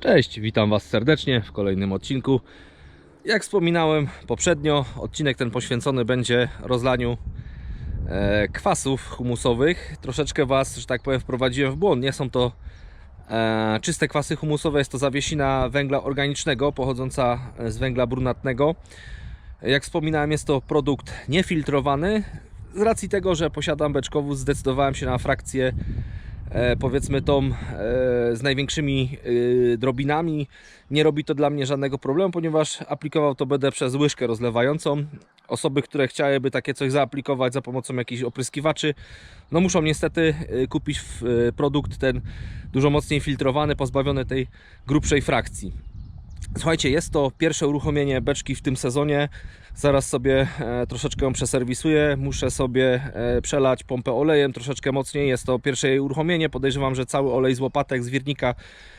Cześć, witam Was serdecznie w kolejnym odcinku. Jak wspominałem poprzednio, odcinek ten poświęcony będzie rozlaniu e, kwasów humusowych. Troszeczkę Was, że tak powiem, wprowadziłem w błąd. Nie są to e, czyste kwasy humusowe, jest to zawiesina węgla organicznego pochodząca z węgla brunatnego. Jak wspominałem, jest to produkt niefiltrowany. Z racji tego, że posiadam beczkowóz, zdecydowałem się na frakcję powiedzmy tą e, z największymi e, drobinami. Nie robi to dla mnie żadnego problemu, ponieważ aplikował to będę przez łyżkę rozlewającą. Osoby, które chciałyby takie coś zaaplikować za pomocą jakichś opryskiwaczy, no muszą niestety e, kupić e, produkt ten dużo mocniej filtrowany, pozbawiony tej grubszej frakcji. Słuchajcie, jest to pierwsze uruchomienie beczki w tym sezonie. Zaraz sobie e, troszeczkę ją przeserwisuję. Muszę sobie e, przelać pompę olejem troszeczkę mocniej. Jest to pierwsze jej uruchomienie. Podejrzewam, że cały olej z łopatek, z wirnika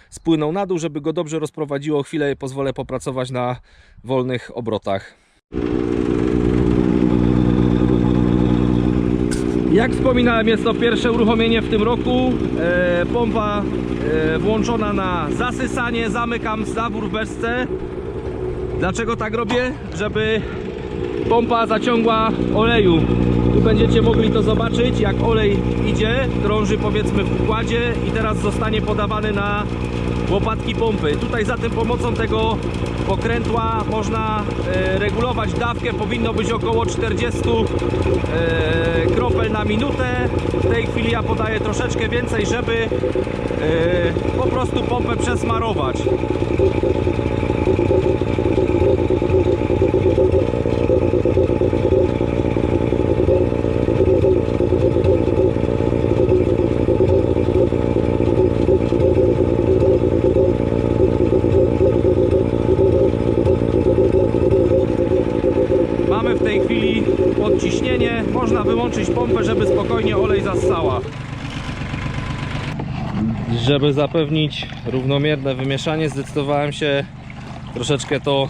spłynął na dół, żeby go dobrze rozprowadziło. Chwilę pozwolę popracować na wolnych obrotach. Jak wspominałem, jest to pierwsze uruchomienie w tym roku. E, pompa e, włączona na zasysanie. Zamykam zawór w beczce. Dlaczego tak robię? Żeby pompa zaciągła oleju. Tu będziecie mogli to zobaczyć, jak olej idzie, drąży powiedzmy w układzie i teraz zostanie podawany na łopatki pompy. Tutaj za tym pomocą tego pokrętła można e, regulować dawkę. Powinno być około 40 e, kropel na minutę. W tej chwili ja podaję troszeczkę więcej, żeby e, po prostu pompę przesmarować. Mamy w tej chwili podciśnienie. Można wyłączyć pompę, żeby spokojnie olej zassała. Żeby zapewnić równomierne wymieszanie, zdecydowałem się troszeczkę to,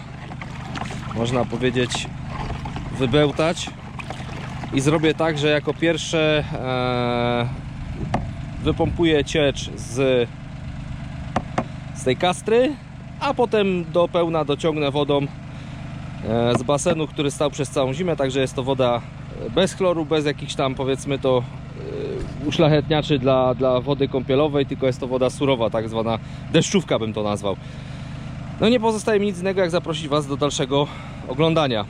można powiedzieć, wybełtać. I zrobię tak, że jako pierwsze e, wypompuję ciecz z, z tej kastry, a potem do pełna dociągnę wodą e, z basenu, który stał przez całą zimę, także jest to woda bez chloru, bez jakichś tam powiedzmy to e, uszlachetniaczy dla, dla wody kąpielowej, tylko jest to woda surowa, tak zwana deszczówka bym to nazwał. No nie pozostaje mi nic innego jak zaprosić Was do dalszego oglądania.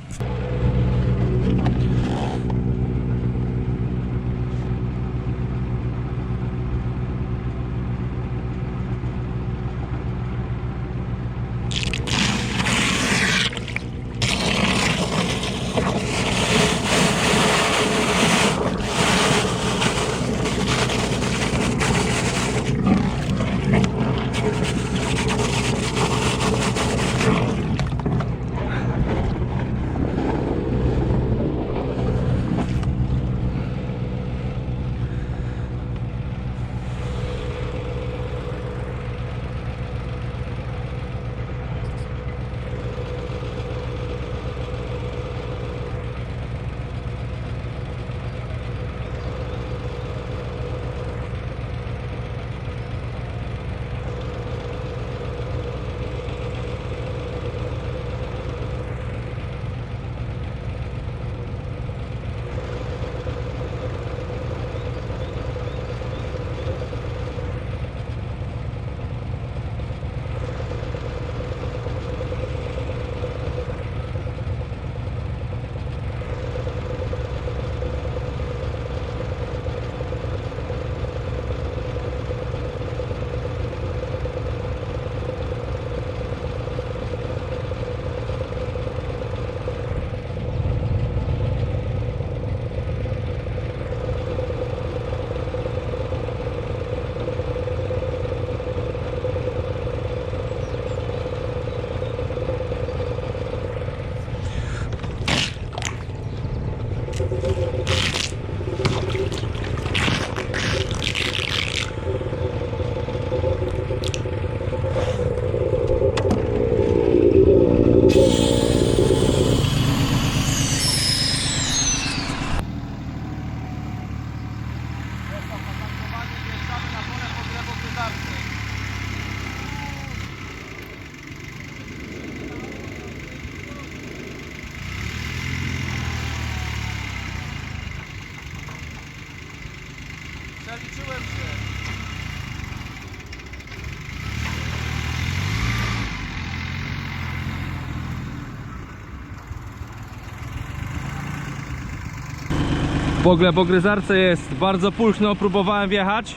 Po glebogryzarce jest bardzo pulchno, próbowałem wjechać.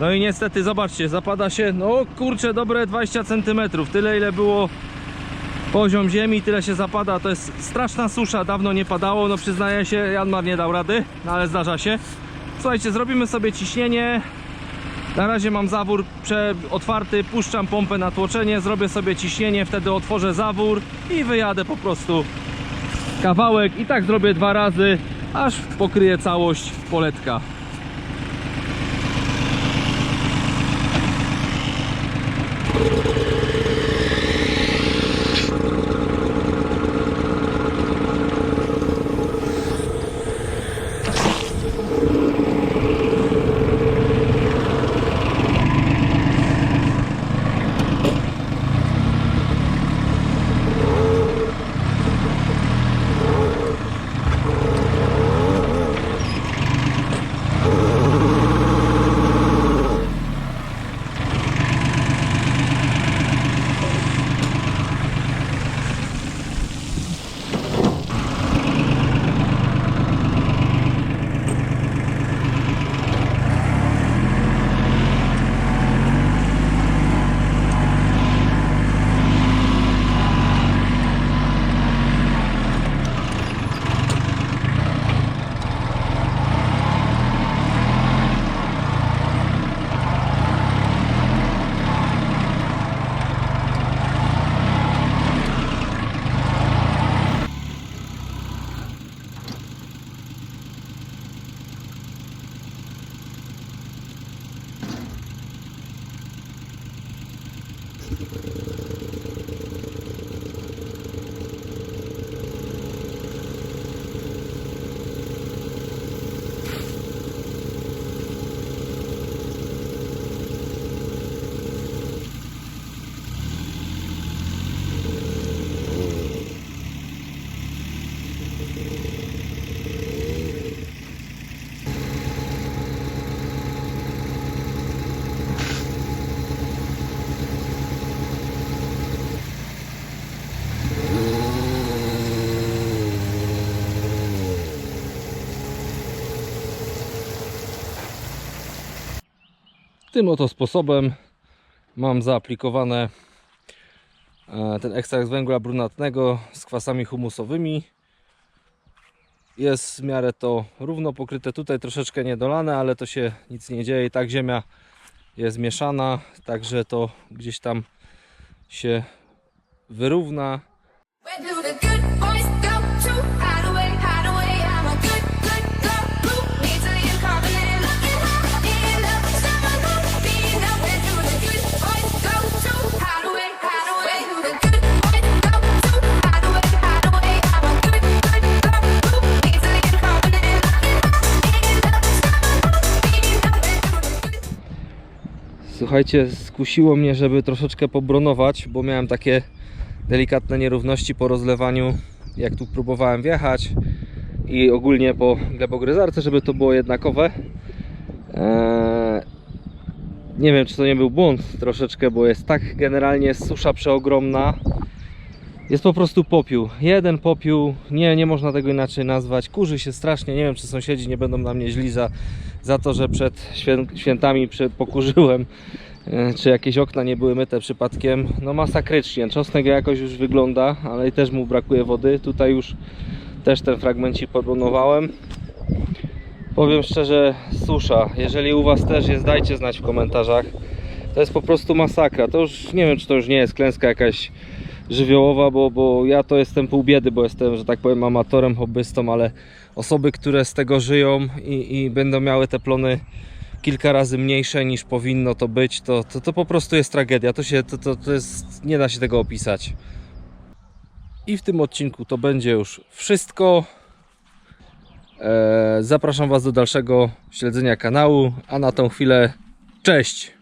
No i niestety, zobaczcie, zapada się, no kurczę, dobre 20 cm. Tyle ile było poziom ziemi, tyle się zapada. To jest straszna susza, dawno nie padało. No przyznaję się, Janmar nie dał rady, no ale zdarza się. Słuchajcie, zrobimy sobie ciśnienie. Na razie mam zawór otwarty, puszczam pompę na tłoczenie, zrobię sobie ciśnienie, wtedy otworzę zawór i wyjadę po prostu kawałek i tak zrobię dwa razy, aż pokryję całość poletka. Tym oto sposobem mam zaaplikowane e, ten ekstrakt węgla brunatnego z kwasami humusowymi. Jest w miarę to równo pokryte. Tutaj troszeczkę niedolane, ale to się nic nie dzieje. I tak ziemia jest mieszana, także to gdzieś tam się wyrówna. Słuchajcie, skusiło mnie, żeby troszeczkę pobronować, bo miałem takie delikatne nierówności po rozlewaniu, jak tu próbowałem wjechać i ogólnie po glebogryzarce, żeby to było jednakowe. Eee, nie wiem, czy to nie był błąd troszeczkę, bo jest tak generalnie susza przeogromna. Jest po prostu popiół. Jeden popiół, nie, nie można tego inaczej nazwać. Kurzy się strasznie. Nie wiem, czy sąsiedzi nie będą na mnie źli za, za to, że przed świę- świętami pokurzyłem. E, Czy jakieś okna nie były myte przypadkiem? No masakrycznie. Czosnek jakoś już wygląda, ale też mu brakuje wody. Tutaj już też ten fragmencik podbronowałem. Powiem szczerze, susza. Jeżeli u Was też jest, dajcie znać w komentarzach. To jest po prostu masakra. To już nie wiem, czy to już nie jest klęska jakaś żywiołowa, bo, bo ja to jestem pół biedy, bo jestem, że tak powiem, amatorem, hobbystą, ale osoby, które z tego żyją i, i będą miały te plony kilka razy mniejsze niż powinno to być, to, to, to po prostu jest tragedia. To się, to, to, to jest, nie da się tego opisać. I w tym odcinku to będzie już wszystko. Eee, zapraszam Was do dalszego śledzenia kanału, a na tą chwilę cześć!